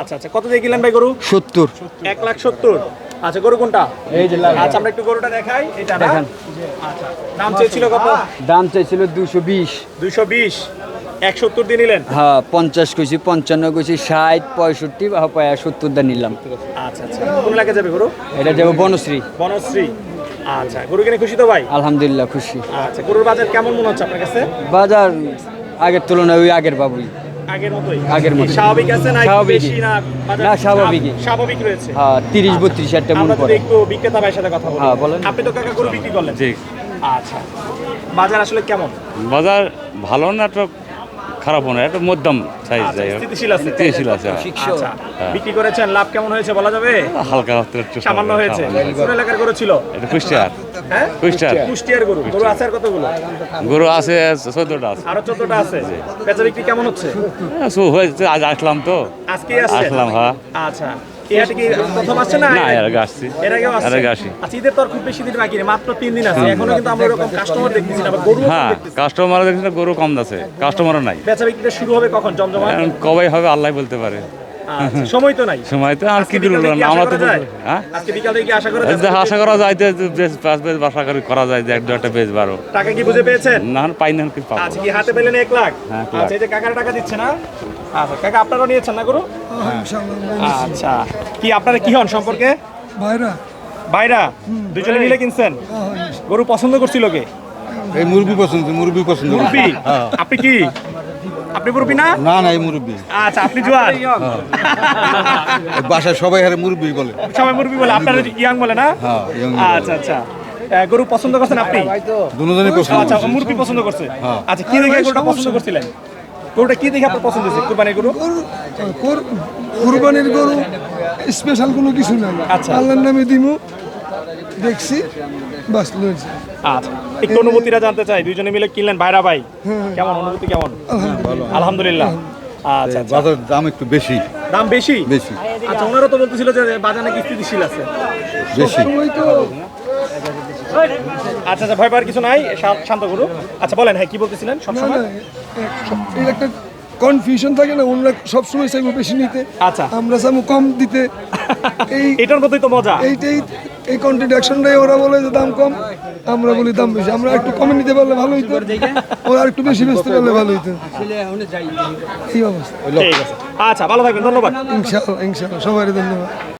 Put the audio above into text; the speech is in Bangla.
আচ্ছা আচ্ছা। কত দিয়ে কিনলেন ভাই গরু? সত্তর। এক লাখ সত্তর। আচ্ছা গরু কোনটা? এই যে আচ্ছা আমরা একটু গরুটা দেখাই। এটা দেখান। আচ্ছা। দাম চেয়েছিল কত? দাম চাইছিল দুশো বিশ। দুইশো বিশ। দিয়ে নিলেন? হ্যাঁ পঞ্চাশ কইছি পঞ্চান্ন কইছি ষাট পঁয়ষট্টি পায়া সত্তর নিলাম। আচ্ছা আচ্ছা। কোন এলাকায় যাবে গরু? এটা যাব বনশ্রী। বনশ্রী। আচ্ছা গরু কিনে খুশি তো ভাই? আলহামদুলিল্লাহ খুশি। আচ্ছা গরুর বাজার কেমন মনে হচ্ছে আপনার কাছে? বাজার আগের তুলনায় ওই আগের বাবুই। আগের মতোই? আগের মতো স্বাভাবিক আছে না একটু বেশি না? না, স্বাভাবিকই। স্বাভাবিক। রয়েছে। হ্যাঁ তিরিশ বত্রিশ একটা মন আমরা একটু বিক্রেতা ভাইয়ের সাথে কথা বলি। হ্যাঁ, বলেন। আপনি তো কাকা গরু বিক্রি করলেন। জি। আচ্ছা। বাজার আসলে কেমন? বাজার ভালো না একটা খারাপও না একটা মধ্যম সাইজ আচ্ছা, যাই হোক। স্থিতিশীল আছে। স্থিতিশীল আছে হ্যাঁ। আচ্ছা বিক্রি করেছেন লাভ কেমন হয়েছে বলা যাবে? হালকা একটু সামান্য হয়েছে। কোন এলাকার গরু ছিল? এটা কুষ্টিয়ার। হ্যাঁ? কুষ্টিয়ার। কুষ্টিয়ার গরু। গরু আছে আর কতগুলো? গরু আছে চোদ্দটা আছে। আরও চোদ্দটা আছে। বেচা বিক্রি কেমন হচ্ছে? হ্যাঁ, শু হয়েছে আজ আসলাম তো। আজকে আসলাম হ্যাঁ। আচ্ছা। এই কি প্রথম আসছে না? না এর আগে আসছি। এর আগেও আসছে? এর আগে আসি। আচ্ছা ঈদের তো আর খুব বেশি দিন বাকি নেই মাত্র তিন দিন আছে। এখনও কিন্তু আমরা এরকম কাস্টমার দেখতেছি না গরু হ্যাঁ কাস্টমার দেখছি না গরু কম আছে কাস্টমারও নাই। বেচা বিক্রিটা শুরু হবে কখন? জমজমা কবে হবে আল্লাহ বলতে পারে। আচ্ছা, সময় তো নাই। সময় তো আর কি আজকে আমরা তো? হ্যাঁ? আজকে বিকাল কি আশা করা যায়? আশা করা যায় যে বেশ পাঁচ বেশ বাসা করে করা যায় যে এক দু একটা বেশ বারো। টাকা কি বুঝে পেয়েছেন? না পাই না কি পাবো? আচ্ছা কি হাতে পেলেন এক লাখ? হ্যাঁ। আচ্ছা এই যে কাকার টাকা দিচ্ছে না? আচ্ছা কাকা আপনারাও নিয়েছেন না গরু? আচ্ছা কি আপনারা কি হন সম্পর্কে? ভাইরা। ভাইরা দুজনে মিলে কিনছেন? গরু পছন্দ করছিল কে? এই মুরব্বি পছন্দ মুরব্বি পছন্দ। মুরব্বি আপনি কি? আপনি মুরব্বি না? না না এই মুরব্বি। আচ্ছা আপনি জোয়ান। বাসায় সবাই হারে মুরব্বি বলে। সবাই মুরব্বি বলে আপনার ইয়াং বলে না? হ্যাঁ, আচ্ছা আচ্ছা। গরু পছন্দ করছেন আপনি? দুজনই পছন্দ আচ্ছা। মুরব্বি পছন্দ করছে। হ্যাঁ। আচ্ছা কি দেখে গরুটা পছন্দ করছিলেন? গরুটা কি দেখে আপনার পছন্দ হয়েছে কুরবানির গরু? গরু কুরবানির গরু স্পেশাল কোনো কিছু নাই। আচ্ছা। আল্লাহর নামে দিমু। দেখছি বাস লয়েছে আচ্ছা একটু অনুভূতিটা জানতে চাই দুইজনে মিলে কিনলেন ভাইরা ভাই। কেমন অনুভূতি কেমন? আলহামদুলিল্লাহ। আচ্ছা আচ্ছা। বাজার দাম একটু বেশি। দাম বেশি? বেশি। আচ্ছা ওনারা তো বলতেছিল যে বাজার নাকি স্থিতিশীল আছে। বেশি। সময় তো আচ্ছা আচ্ছা ভয় পাওয়ার কিছু নাই শান্ত করু। আচ্ছা বলেন হ্যাঁ কি বলতেছিলেন সবসময়? একটা কনফিউশন থাকে না ওনারা সবসময় চাইব বেশি নিতে। আচ্ছা। আমরা চাইব কম দিতে। এই এটার মতোই তো মজা। এইটাই এই কন্ট্রাডিকশনটাই ওরা বলে যে দাম কম আমরা বলি দাম বেশি। আমরা একটু কমে নিতে পারলে ভালো হইতো। ওরা একটু বেশি বেচতে পারলে ভালো হইতো। এই অবস্থা? ঠিক আছে। আচ্ছা ভালো থাকবেন ধন্যবাদ। ইনশাআল্লাহ ইনশাআল্লাহ সবাই ধন্যবাদ।